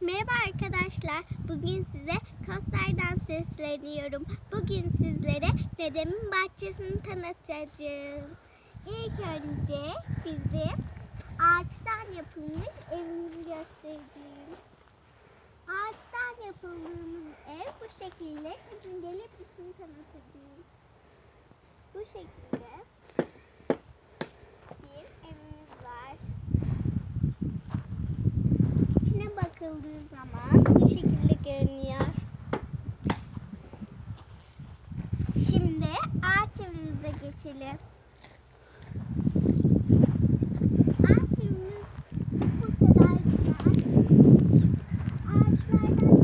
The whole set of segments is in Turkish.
Merhaba arkadaşlar. Bugün size Kostar'dan sesleniyorum. Bugün sizlere dedemin bahçesini tanıtacağım. İlk önce bizim ağaçtan yapılmış evimizi göstereceğim. Ağaçtan yapıldığımız ev bu şekilde. Şimdi gelip içini tanıtacağım. Bu şekilde bir evimiz var. İçine bakıldığı zaman bu şekilde görünüyor. Şimdi ağaç evimize geçelim. Ağaç evimiz bu kadar güzel. Ağaçlardan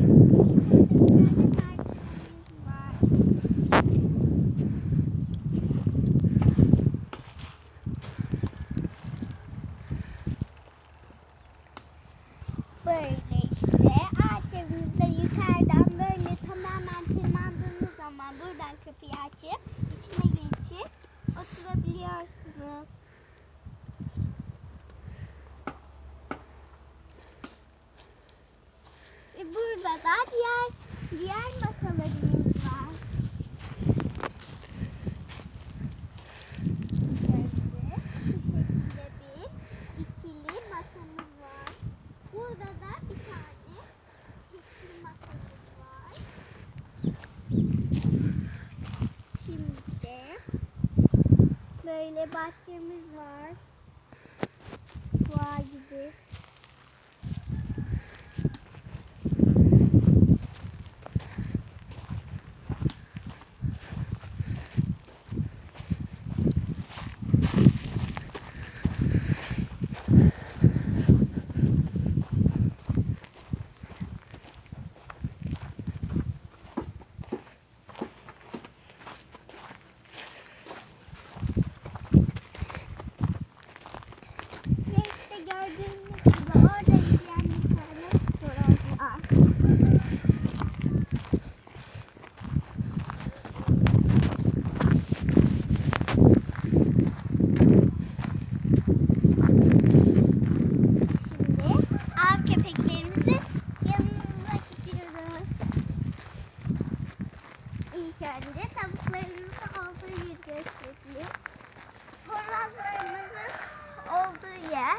Yes. Böyle bahçemiz var. Boğa gibi. Ve işte gördüğünüz gibi orada izleyen bir tane horoz var. Şimdi av köpeklerimizin yanına gidiyoruz. İlk önce tavuklarımızın olduğu yeri göstereyim. Horozlarımızın olduğu yer,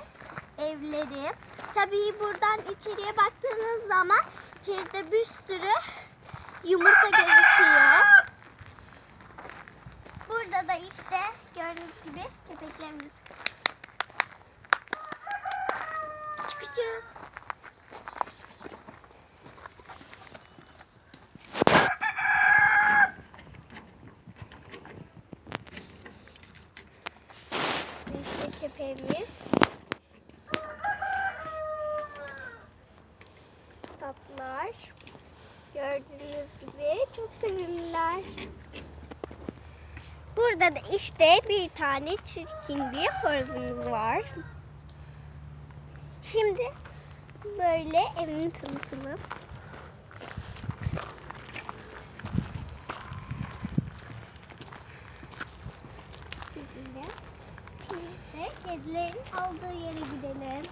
evleri. Tabii buradan içeriye baktığınız zaman içeride bir sürü yumurta gözüküyor. Burada da işte gördüğünüz gibi köpeklerimiz. Küçük küçük. İşte köpeğimiz. Tatlılar. Gördüğünüz gibi çok sevimliler. Burada da işte bir tane çirkin bir horozumuz var. Şimdi böyle evini tanıtalım. Şimdi, şimdi kedilerin olduğu yere gidelim.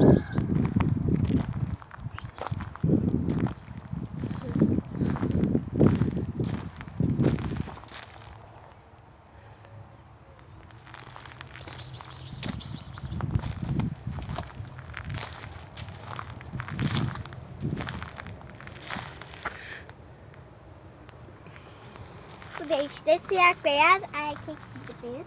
Bu da işte siyah beyaz erkek kedimiz.